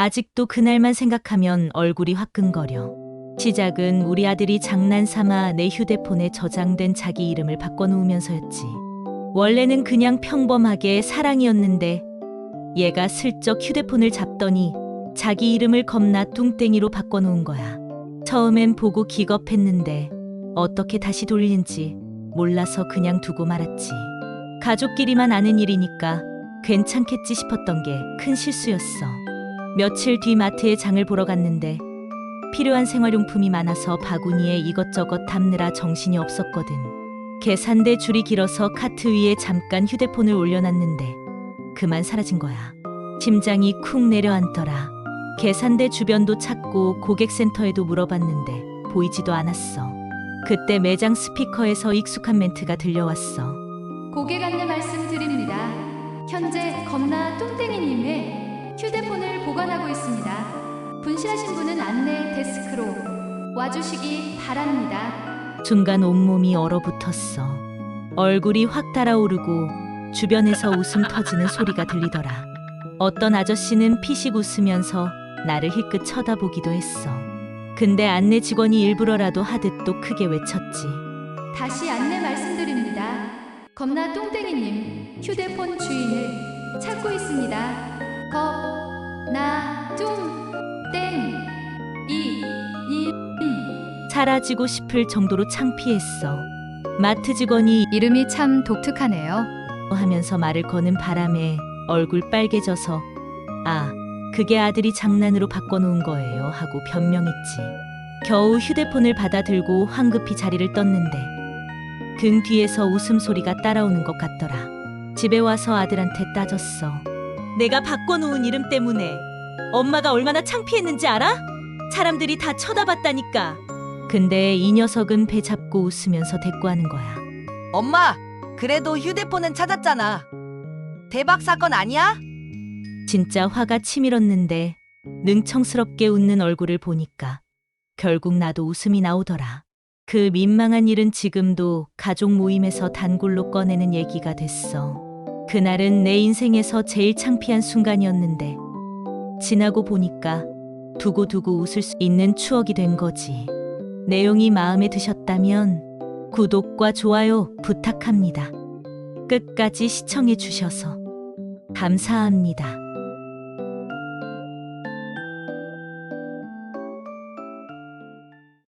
아직도 그날만 생각하면 얼굴이 화끈거려. 시작은 우리 아들이 장난삼아 내 휴대폰에 저장된 자기 이름을 바꿔놓으면서였지. 원래는 그냥 평범하게 사랑이었는데 얘가 슬쩍 휴대폰을 잡더니 자기 이름을 겁나 뚱땡이로 바꿔놓은 거야. 처음엔 보고 기겁했는데 어떻게 다시 돌린지 몰라서 그냥 두고 말았지. 가족끼리만 아는 일이니까 괜찮겠지 싶었던 게 큰 실수였어. 며칠 뒤 마트에 장을 보러 갔는데 필요한 생활용품이 많아서 바구니에 이것저것 담느라 정신이 없었거든. 계산대 줄이 길어서 카트 위에 잠깐 휴대폰을 올려놨는데 그만 사라진 거야. 심장이 쿵 내려앉더라. 계산대 주변도 찾고 고객센터에도 물어봤는데 보이지도 않았어. 그때 매장 스피커에서 익숙한 멘트가 들려왔어. 고객 안내 말씀드립니다. 현재 겁나 보관 하고 있습니다. 분실하신 분은 안내 데스크로 와주시기 바랍니다. 순간 온몸이 얼어붙었어. 얼굴이 확 달아오르고 주변에서 웃음 터지는 소리가 들리더라. 어떤 아저씨는 피식 웃으면서 나를 힐끗 쳐다보기도 했어. 근데 안내 직원이 일부러라도 하듯 또 크게 외쳤지. 다시 안내 말씀드립니다. 겁나 뚱땡이님 휴대폰 주인을 찾고 있습니다. 겁나 사라지고 싶을 정도로 창피했어. 마트 직원이 이름이 참 독특하네요. 하면서 말을 거는 바람에 얼굴 빨개져서 아, 그게 아들이 장난으로 바꿔놓은 거예요 하고 변명했지. 겨우 휴대폰을 받아들고 황급히 자리를 떴는데 등 뒤에서 웃음소리가 따라오는 것 같더라. 집에 와서 아들한테 따졌어. 내가 바꿔놓은 이름 때문에 엄마가 얼마나 창피했는지 알아? 사람들이 다 쳐다봤다니까. 근데 이 녀석은 배 잡고 웃으면서 대꾸하는 거야. 엄마, 그래도 휴대폰은 찾았잖아. 대박 사건 아니야? 진짜 화가 치밀었는데 능청스럽게 웃는 얼굴을 보니까 결국 나도 웃음이 나오더라. 그 민망한 일은 지금도 가족 모임에서 단골로 꺼내는 얘기가 됐어. 그날은 내 인생에서 제일 창피한 순간이었는데 지나고 보니까 두고두고 웃을 수 있는 추억이 된 거지. 내용이 마음에 드셨다면 구독과 좋아요 부탁합니다. 끝까지 시청해 주셔서 감사합니다.